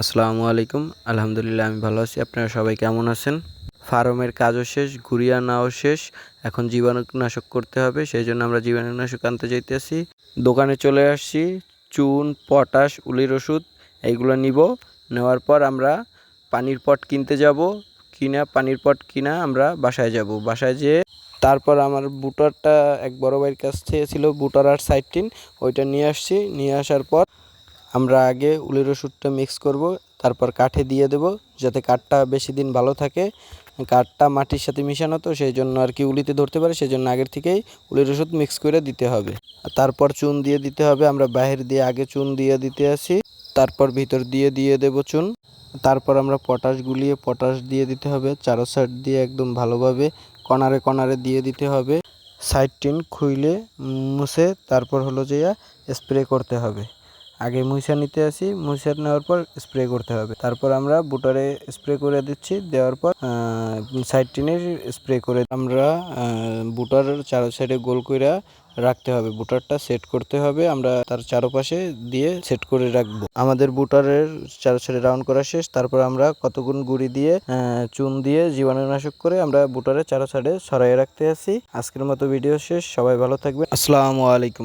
আসসালামু আলাইকুম। আলহামদুলিল্লাহ, আমি ভালো আছি। আপনারা সবাই কেমন আছেন? ফার্মের কাজও শেষ ঘুরিয়া নাও শেষ। এখন জীবাণুনাশক করতে হবে, সেই জন্য আমরা জীবাণুনাশক আনতে যাইতেছি। দোকানে চলে আসছি, চুন, পটাশ, উলির ওষুধ, এইগুলো নিব। নেওয়ার পর আমরা পানির পট কিনতে যাব। কিনা, পানির পট কিনা আমরা বাসায় যাব। বাসায় যেয়ে তারপর আমার বুটারটা, এক বড় ভাইয়ের কাছ থেকে ছিল বুটার আর সাইটিন ওইটা নিয়ে আসছি। নিয়ে আসার পর আমরা আগে উলের ওষুধটা মিক্স করব, তারপর কাঠে দিয়ে দেব, যাতে কাঠটা বেশি দিন ভালো থাকে। কাঠটা মাটির সাথে মিশানো তো সেই জন্য আর কি উলিতে ধরতে পারে সেই জন্য আগের থেকেই উলের ওষুধ মিক্স করে দিতে হবে। তারপর চুন দিয়ে দিতে হবে, আমরা বাহির দিয়ে আগে চুন দিয়ে দিতে আসি তারপর ভিতর দিয়ে দিয়ে দেব চুন। তারপর আমরা পটাশ গুলিয়ে পটাশ দিয়ে দিতে হবে চারো সাইড দিয়ে একদম ভালোভাবে কনারে কনারে দিয়ে দিতে হবে। সাইড টিন খুইলে মুছে, তারপর হলো যে স্প্রে করতে হবে। আগে মুইসা নিতে আসি মুইসা নেওয়ার পর স্প্রে করতে হবে। তারপর আমরা বুটারে স্প্রে করে দিচ্ছি, দেওয়ার পর সাইড টিনের স্প্রে করে আমরা বুটার চারো সাইডে গোল করে রাখতে হবে। বুটারটা সেট করতে হবে, আমরা তার চারপাশে দিয়ে সেট করে রাখব। আমাদের বুটারের চারো সাইডে রাউন্ড করা শেষ, তারপর আমরা কতগুণ গুড়ি দিয়ে চুন দিয়ে জীবাণুনাশক করে আমরা বুটারের চারো সাইডে সরাই রাখতে আসি। আজকের মতো ভিডিও শেষ, সবাই ভালো থাকবে আসসালামু আলাইকুম।